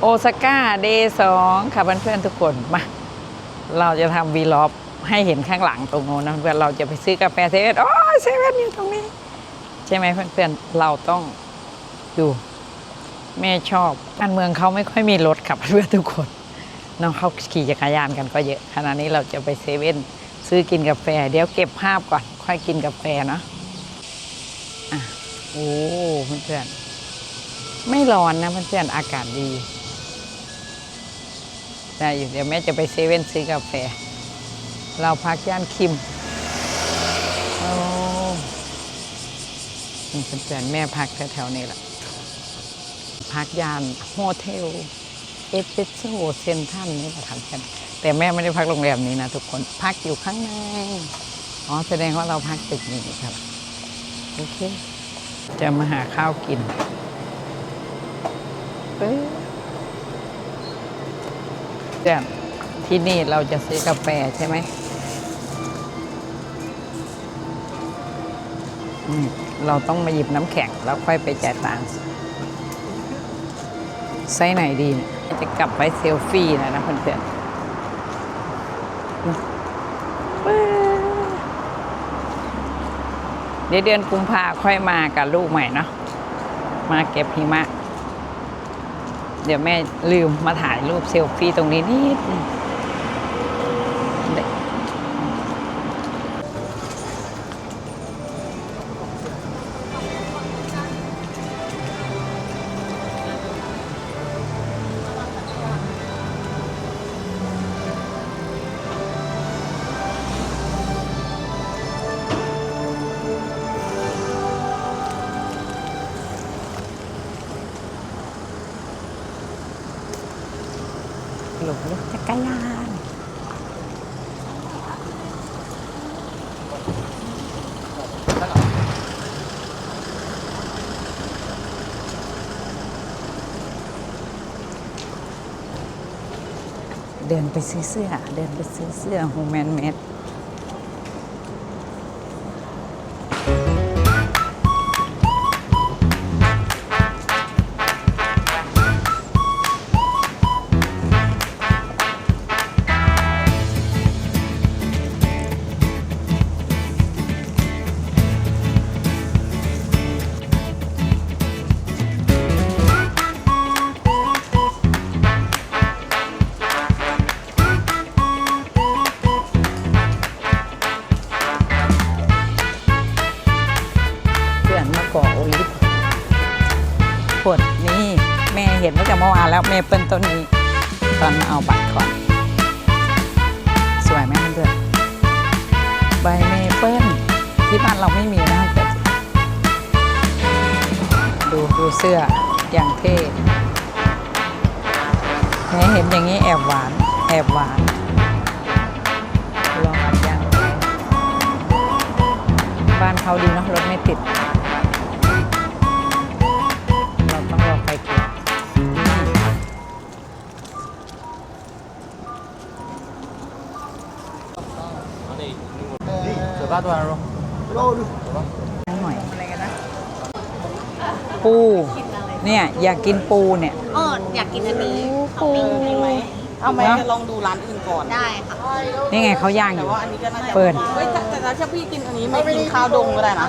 โอซาก้าเดย์สองค่ะเพื่อนๆทุกคนมา เราจะทำวีล็อกให้เห็นข้างหลังตรงโน้นนะเพื่อนเราจะไปซื้อกาแฟเซเว่นโอ้เซเว่นอยู่ตรงนี้ ใช่ไหมเพื่อนๆเราต้องดูแม่ชอบบ้านเมืองเขาไม่ค่อยมีรถขับเพื่อนทุกคนน้องเขาขี่จักรยานกันก็เยอะขณะนี้เราจะไปเซเว่นซื้อกินกาแฟ เดี๋ยวเก็บภาพก่อน ค่อยกินกาแฟเนาะอะโอ้เพื่อนๆไม่ร้อนนะเพื่อนๆอากาศดี ได้อยู่เดี๋ยวแม่จะไปเซเว่นซื้อกาแฟ เราพักย่านคิมโอ้นี่เพื่อนๆแม่พักแถวๆนี้แหละพักย่านโฮเทลเอสเปโซเซนทันนี่ประทับกันแต่แม่ไม่ได้พักโรงแรมนี้นะทุกคนพักอยู่ข้างในอ๋อแสดงว่าเราพักตึกนี้ครับโอเค จะมาหาข้าวกินเอ้ เจ้าที่นี่เราจะซื้อกาแฟใช่ไหมอืมเราต้องมาหยิบน้ำแข็งแล้วค่อยไปจ่ายตังค์ไซส์ไหนดีเนี่ยจะกลับไปเซลฟี่นะนะเพื่อนๆเดี๋ยวเดือนกุมภาค่อยมากับลูกใหม่เนาะมาเก็บหิมะ เดี๋ยวแม่ลืมมาถ่ายรูปเซลฟี่ตรงนี้นิด หลงรถจักรยานเดินไปซื้อเสื้อ เดินไปซื้อเสื้อโฮมแมนเมด แต่เมื่อวานแล้วเมเปิลต้นนี้ ตอนมาเอาบัตรก่อน สวยไหมเพื่อนใบเมเปิลที่บ้านเราไม่มีนะเพื่อนดูดูเสื้ออย่างเท่แม่เห็นอย่างนี้แอบหวาน แอบหวานลองอัดยางบ้านเขาดีเนาะรถไม่ติด 까도 하러 로루 หน่อยอะไรกันนะ ปู เนี่ยอยากกินปูเนี่ยอ๋ออยากกินอันนี้เอาปิ้งไหมเอาไหมเะลองดูร้านอื่นก่อนได้ค่ะนี่ไงเขาย่างอยู่ ว่าอันนี้ก็น่าจะเปิดแต่แต่ถ้าพี่กินอันนี้ไม่กินข้าวดงก็ได้นะ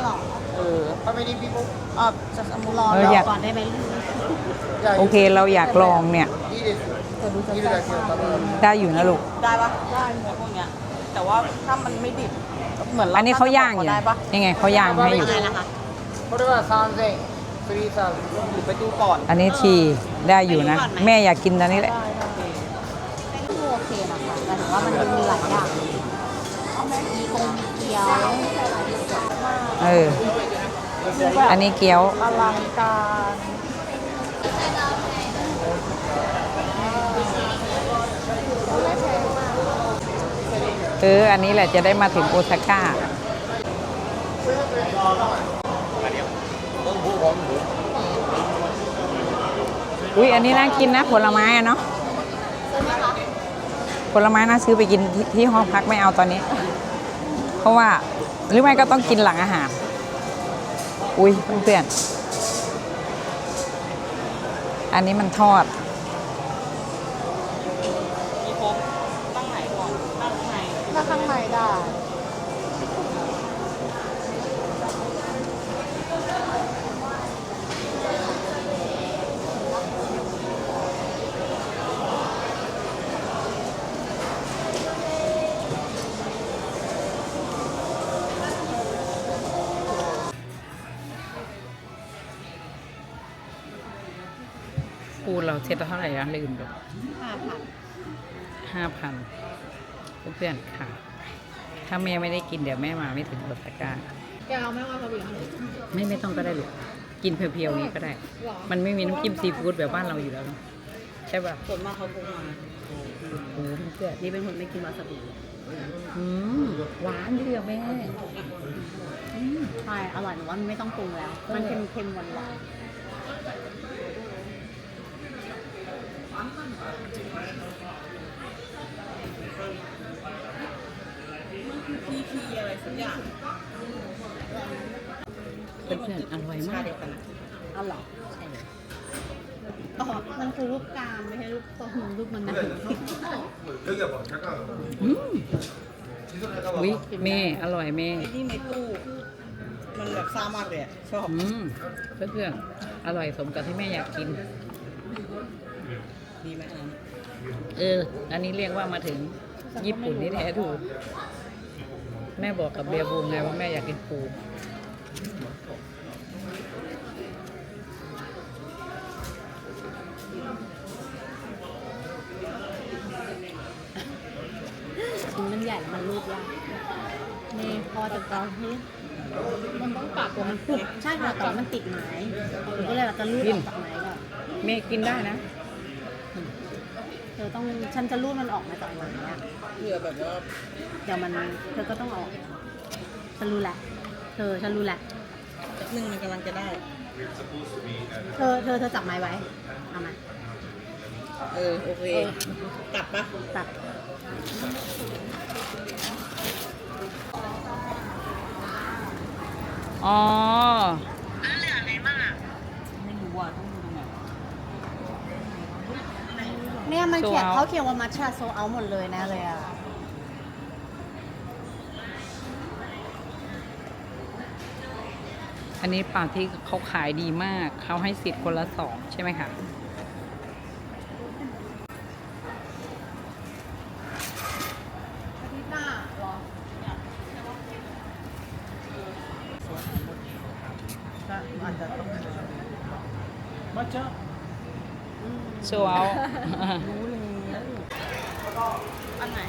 เออาไม่ได้พี่ปุ๊บอสมุนรอเยากได้ไหมโอเคเราอยากลองเนี่ย ได้อยู่นะลูก ได้ปะได้พวกเนี้ยแต่ว่าถ้ามันไม่ดิบ เหมือนรอันนี้เขาย่างอยู่ ได้ปะนี่ไงเขาย่างให้อยู่อะไรนะคะ What about thousand? Three thousand. หรือไปดูก่อน อันนี้ทีได้อยู่นะ แม่อยากกินอันนี้แหละโอเคนะคะแต่ถือว่ามันมีหลายอย่างมีกงมีเกี๊ยวเออ อันนี้เกี๊ยวอลังการ เออ อันนี้แหละจะได้มาถึงโอซาก้าอุ้ยอันนี้น่ากินนะผลไม้อะเนาะผลไม้น่าซื้อไปกินที่ที่ห้องพักไม่เอาตอนนี้ เพราะว่าหรือไม่ก็ต้องกินหลังอาหาร อุ้ยเพื่อนอันนี้มันทอด เราเซ็ตละเท่าไหร่นะลืมไปห้าพันห้าพันเพื่อนๆค่ะ ถ้าแม่ไม่ได้กินเดี๋ยวแม่มาไม่ถึงรถตะกร้าแกเอาไม่ว่าเขาบีไม่ไม่ต้องก็ได้หรอกกินเพียวๆนี้ก็ได้หรอมันไม่มีน้ำจิ้มซีฟู้ดแบบบ้านเราอยู่แล้วเนอะใช่ป่ะส่วนมากเขาปรุงมาโอ้โหเพื่อนนี่เป็นคนไม่กินวาซาบิๆอืมหวานดีอะแม่อืมใช่อร่อยหนูว่ามันไม่ต้องปรุงแล้ว มันเค็มๆหวานพีพีอะไร เป็นเพื่อนอร่อยมากเอาหรอมันคือรูปกลางไม่ใช่รูปตรงรูปมันนะอุ้ยแม่อร่อยแม่นี่ในตู้มันแบบซ่ามากเลยชอบอืมเพื่อนอร่อยสมกับที่แม่อยากกิน ดีไหมอันเออ อันนี้เรียกว่ามาถึงญี่ปุ่นนี่แท้ถูก แม่บอกกับเบียร์บูมไงว่าแม่อยากกินปูชิ้นมันใหญ่มันรูปยากนี่พอจะกรองที่มันต้องปากตัวมันปุบใช่ค่ะแต่ว่ามันติดไม้หนูก็เลยเราจะรูดออกจากไม้ก่อนแม่กินได้นะ เธอต้องฉันจะรูดมันออกมาจากไม้อะ เพื่อแบบว่าเดี๋ยวมันเธอก็ต้องออก ฉันรู้แหละ เธอฉันรู้แหละ แป๊บนึงมันกำลังจะได้ เธอเธอเธอจับไม้ไว้ เอามา เออ โอเค เออ กลับปะจับ อ๋อ ไม่รู้ว่าต้องดูตรงไหน เนี่ย มันเขียน Sold out เขาเขียนว่ามัชชาโซเอาหมดเลยนะเลยอะ อันนี้ปลาที่เขาขายดีมาก เขาให้สิทธิ์คนละสองใช่ไหมคะอาทิตย์หน้าหรอก็อาจจะต้องโซเล้วอันไหน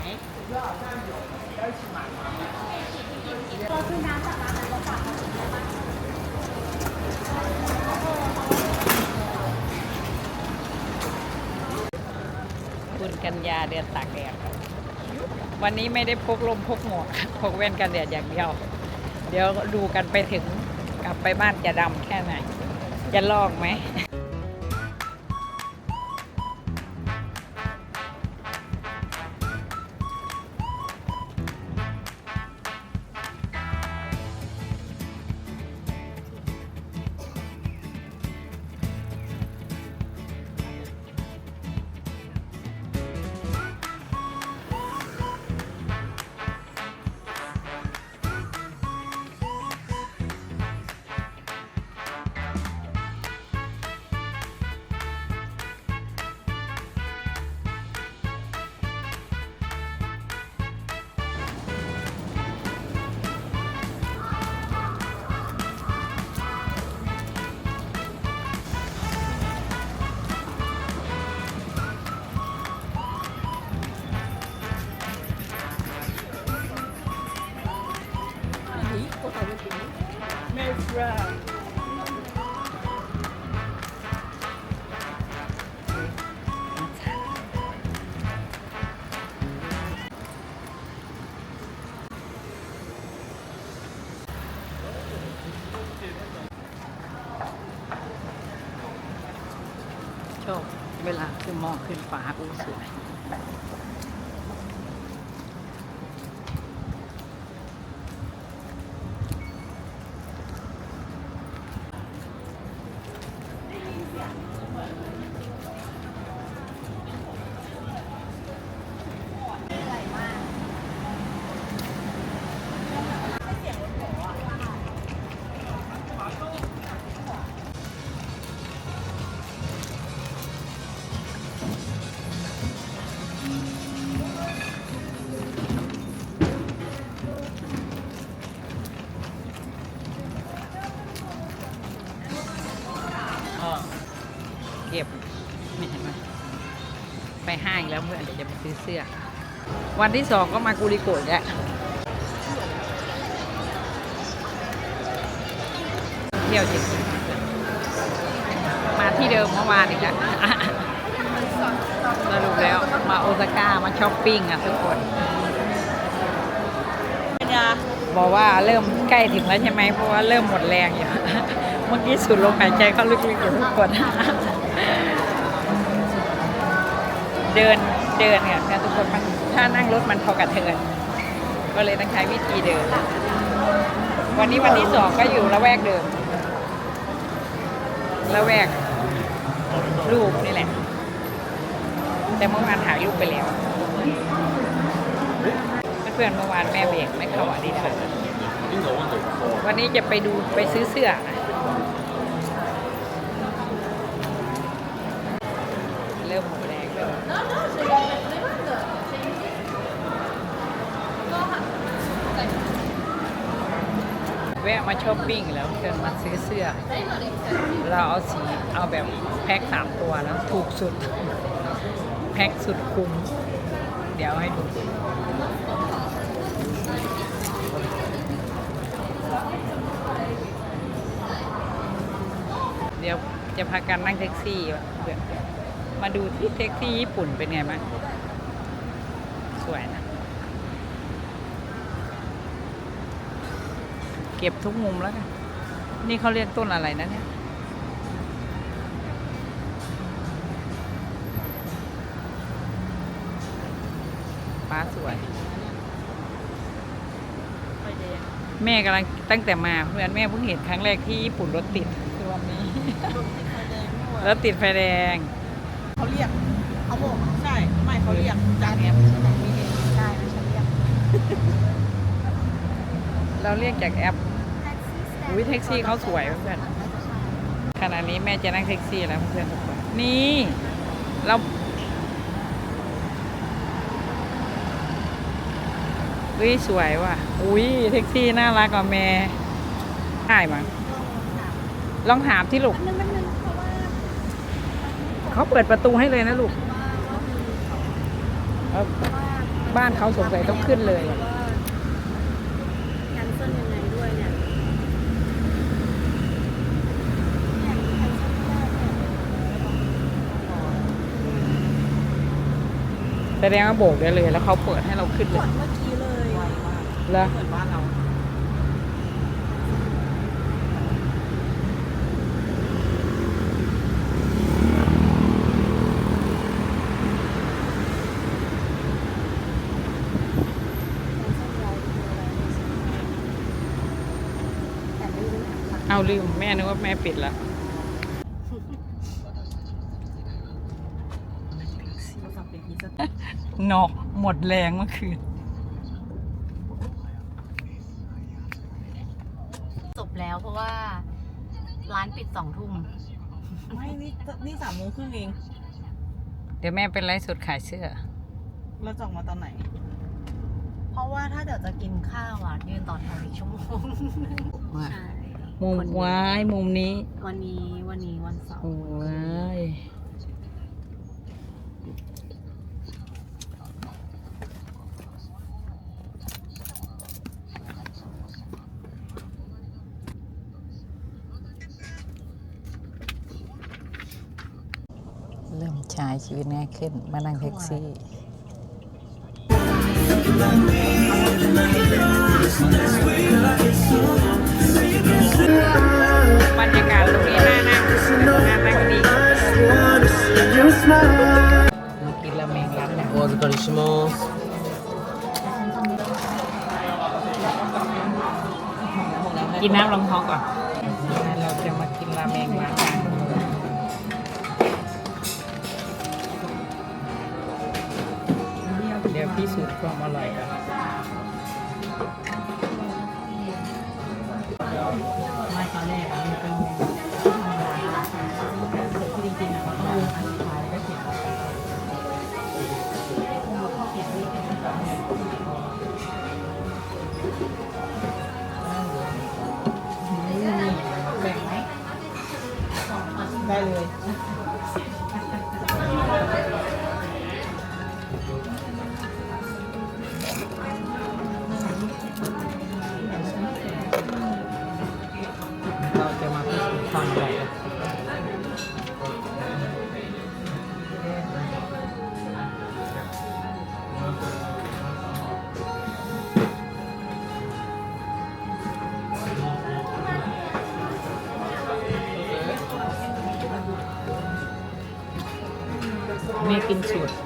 เราซื้อน้ำจากร้านนั้นเราฝากเขาถึงได้ไหมคุณกัญญาเดือนตากแดดวันนี้ไม่ได้พกลมพกหมวกพกแว่นกันแดดอย่างเดียว เดี๋ยวดูกันไปถึงกลับไปบ้านจะดำแค่ไหน จะลอกไหม เวลาคือมองขึ้นฟ้าอู้สวย นี่เห็นไหมไปห้างอีกแล้วเพื่อนเดี๋ยวจะไปซื้อเสื้อ วันที่สองก็มากูริโกะอีกแล้วเที่ยวจริงๆมาที่เดิมเมื่อวานอีกแล้วสรุปแล้วมาโอซาก้ามาช้อปปิ้งอะทุกคนเป็นยาบอกว่าเริ่มใกล้ถึงแล้วใช่ไหมเพราะว่าเริ่มหมดแรงอยู่ เมื่อกี้สูดลมหายใจเข้าลึกๆอยู่ทุกคน เดินเดินเนี่ยนะทุกคนมันถ้านั่งรถมันพอกระเทินก็เลยต้องใช้วิธีเดิน วันนี้วันที่สองก็อยู่ละแวกเดิมละแวกรูปนี่แหละ แต่เมื่อวานถ่ายรูปไปแล้วเพื่อนเมื่อวานแม่เบรกไม่เข้าอดิดาสวันนี้จะไปดูไปซื้อเสื้อนะเริ่มหมดแรงแล้วแวะมาช้อปปิ้งแล้วเพื่อนมาซื้อเสื้อ เราเอาสีเอาแบบแพ็คสามตัวแล้วถูกสุด แพ็คสุดคุ้ม เดี๋ยวให้ดูเดี๋ยวจะพากันนั่งแท็กซี่เพื่อนมาดูที่แท็กซี่ญี่ปุ่นเป็นไงบ้างสวยนะ เก็บทุกมุมแล้วกันนี่เขาเรียกต้นอะไรนะเนี่ยฟ้าสวย แม่กำลังตั้งแต่มาเพื่อนแม่เพิ่งเห็นครั้งแรกที่ญี่ปุ่นรถติดคือวันนี้ รถติดไฟแดง เขาเรียกเขาบอกใช่ไม่เขาเรียกจากแอปไม่เห็นใช่ไม่ใช่เรียก เราเรียกจากแอป อุ้ยแท็กซี่เขาสวยเพื่อนขณะนี้แม่จะนั่งแท็กซี่แล้วเพื่อนทุกคนนี่เราอุ้ยสวยว่ะ อุ้ยแท็กซี่น่ารักกว่าแม่ได้มั้งลองถามที่ลูกเขาเปิดประตูให้เลยนะลูกบ้านเขาสงสัยต้องขึ้นเลยอะ แคนเซิลยังไงด้วยเนี่ย แสดงว่าโบกได้เลย แล้วเขาเปิดให้เราขึ้นเลยเมื่อกี้เลยแล้วเหมือนบ้านเรา แต่ไม่รู้ค่ะเอาลืมแม่นึกว่าแม่ปิดแล้ว นอกหมดแรงเมื่อคืน จบแล้วเพราะว่า ร้านปิดสองทุ่มไม่นี่นี่สามโมงครึ่งเองเดี๋ยวแม่เป็นไลฟ์สดขายเสื้อ เราจองมาตอนไหน เพราะว่าถ้าเดี๋ยวจะกินข้าวอะยืนต่อแถวอีกชั่วโมงว่าใช่มุมคนเยอะว้ายมุมนี้ วันนี้วันนี้วันเสาร์ โอ้ย ใช้ชีวิตง่ายขึ้น มานั่งแท็กซี่บรรยากาศตรงนี้น่านั่งน่านั่งดีมากินละเมงร้านไหนโอริกาลิชิโมกินน้ำรองท้องก่อนเราจะมากินราเมงร้า สูตรความอร่อยกัน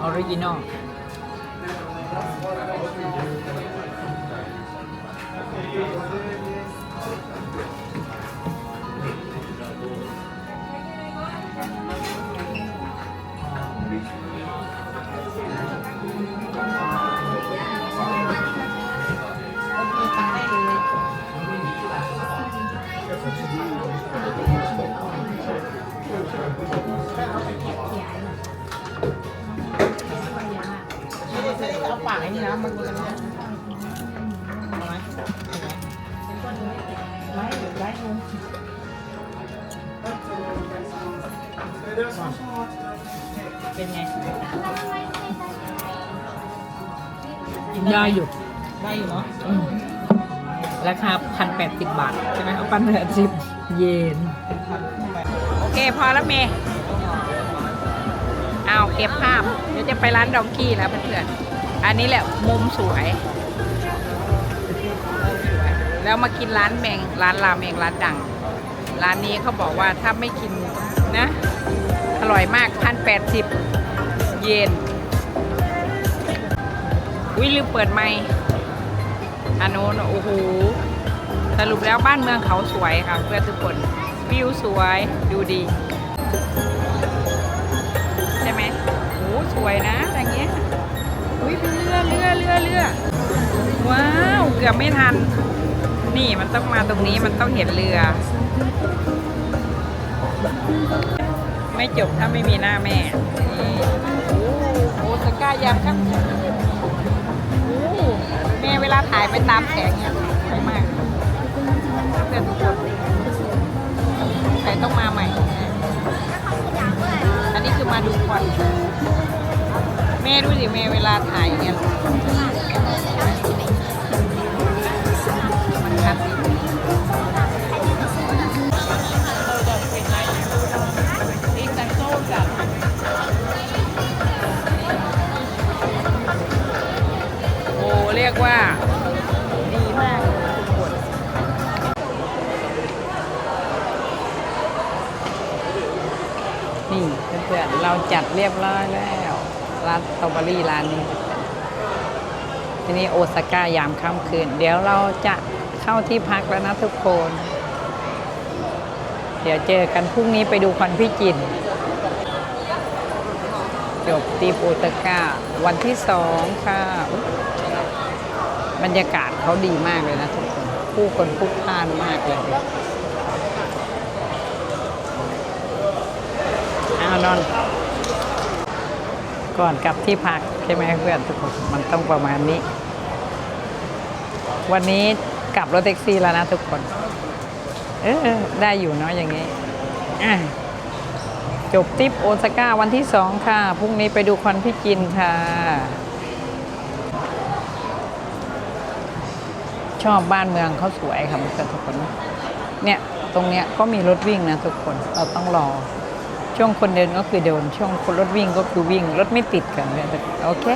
ออริจินอล ราคาพันแปดสิบบาท ใช่ไหมเอาพันแปดสิบเยน โอเคพอแล้วเมย์เอาเก็บภาพ เดี๋ยวจะไปร้านดองกี้แล้วเพื่อนๆ อันนี้แหละมุมสวย แล้วมากินร้านเมงร้านราเมงร้านดัง ร้านนี้เขาบอกว่าถ้าไม่กินนะ อร่อยมากพันแปดสิบเยนวิลืมเปิดไมค์ อันโน้นโอ้โหสรุปแล้วบ้านเมืองเขาสวยค่ะ เพื่อนทุกคนวิวสวยดูดี ใช่ไหมโอ้สวยนะอย่างเงี้ยอุ้ยเรือเรือเรือเรือว้าวเกือบไม่ทัน นี่มันต้องมาตรงนี้มันต้องเห็นเรือ ไม่จบถ้าไม่มีหน้าแม่ โอ้โอซาก้ายามค่ำคืนโอ้ แม่เวลาถ่ายไปตามแสงเนี่ยสวยมากเพื่อนทุกคนใครต้องมาใหม่ อันนี้คือมาดูควันแม่ดูสิแม่เวลาถ่ายเงี้ย เรียบร้อยแล้วร้านสตรอเบอรี่ร้านนี้ ทีนี้โอซาก้ายามค่ำคืน เดี๋ยวเราจะเข้าที่พักแล้วนะทุกคน เดี๋ยวเจอกันพรุ่งนี้ไปดูควันพี่จิน จบตีโอซาก้าวันที่สองค่ะ บรรยากาศเขาดีมากเลยนะทุกคน ผู้คนพลุกพล่านมากเลยเอานอน ก่อนกลับที่พักใช่ไหมเพื่อนทุกคนมันต้องประมาณนี้ วันนี้กลับรถแท็กซี่แล้วนะทุกคน เออได้อยู่เนาะอย่างนี้จบทิปโอซาก้าวันที่สองค่ะ พรุ่งนี้ไปดูควันพี่จินค่ะ ชอบบ้านเมืองเขาสวยค่ะเพื่อนทุกคน เนี่ย ตรงเนี้ยก็มีรถวิ่งนะทุกคน เราต้องรอ ช่วงคนเดินก็คือเดิน ช่วงคนรถวิ่งก็คือวิ่ง รถไม่ติดกันโอเค